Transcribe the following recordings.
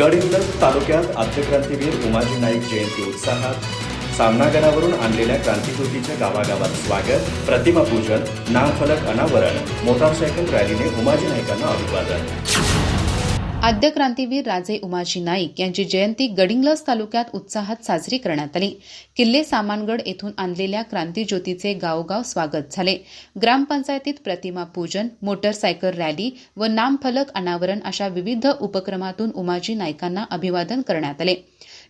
गडहिंग्लज तालुक्यात आद्यक्रांतीवीर उमाजी नाईक जयंती उत्साहात सामनागडावरून आणलेल्या क्रांतिज्योतीचे गावागावात स्वागत प्रतिमा पूजन नामफलक अनावरण मोटारसायकल रॅलीने उमाजी नाईकांना अभिवादन. आद्य क्रांतीवीर राजे उमाजी नाईक यांची जयंती गडिंग्लज तालुक्यात उत्साहात साजरी करण्यात आली. किल्ले सामानगड येथून आणलेल्या क्रांतीज्योतीचे गावोगाव स्वागत झाले. ग्रामपंचायतीत प्रतिमा पूजन मोटरसायकल रॅली व नामफलक अनावरण अशा विविध उपक्रमातून उमाजी नाईकांना अभिवादन करण्यात आले.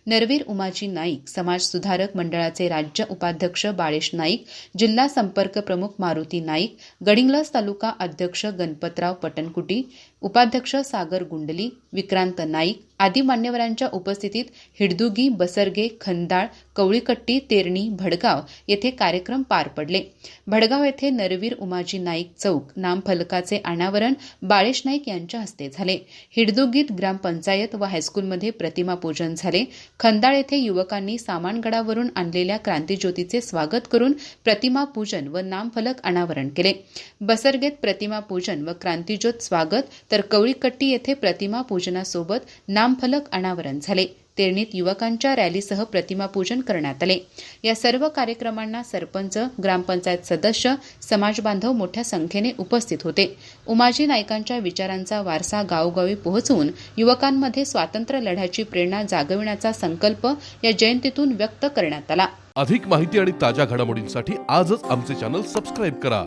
नरवीर उमाजी नाईक समाज सुधारक मंडळाचे राज्य उपाध्यक्ष बाळेश नाईक जिल्हा संपर्क प्रमुख मारुती नाईक गडिंग्लज तालुका अध्यक्ष गणपतराव पटणकुटी उपाध्यक्ष सागर गुंडली विक्रांत नाईक आदी मान्यवरांच्या उपस्थितीत हिडदुगी बसरगे खंदाळ कवळीकट्टी तेरणी भडगाव येथे कार्यक्रम पार पडले. भडगाव येथे नरवीर उमाजी नाईक चौक नामफलकाचे अनावरण बाळेश नाईक यांच्या हस्ते झाले. हिडदुगीत ग्रामपंचायत व हायस्कूलमध्ये प्रतिमा पूजन झाले. खंदाळ येथे युवकांनी सामानगडावरून आणलेल्या क्रांतीज्योतीचे स्वागत करून प्रतिमा पूजन व नामफलक अनावरण केले. बसरगेत प्रतिमा पूजन व क्रांतीज्योत स्वागत तर कवळीकट्टी येथे प्रतिमा पूजनासोबत नामफलक अनावरण झाले. तेरणीत युवकांच्या रॅलीसह प्रतिमापूजन करण्यात आले. या सर्व कार्यक्रमांना सरपंच ग्रामपंचायत सदस्य समाजबांधव मोठ्या संख्येने उपस्थित होते. उमाजी नायकांच्या विचारांचा वारसा गावोगावी पोहोचवून युवकांमध्ये स्वातंत्र्य लढ्याची प्रेरणा जागविण्याचा संकल्प या जयंतीतून व्यक्त करण्यात आला. अधिक माहिती आणि ताज्या घडामोडींसाठी आजच आमचे चॅनल सबस्क्राईब करा.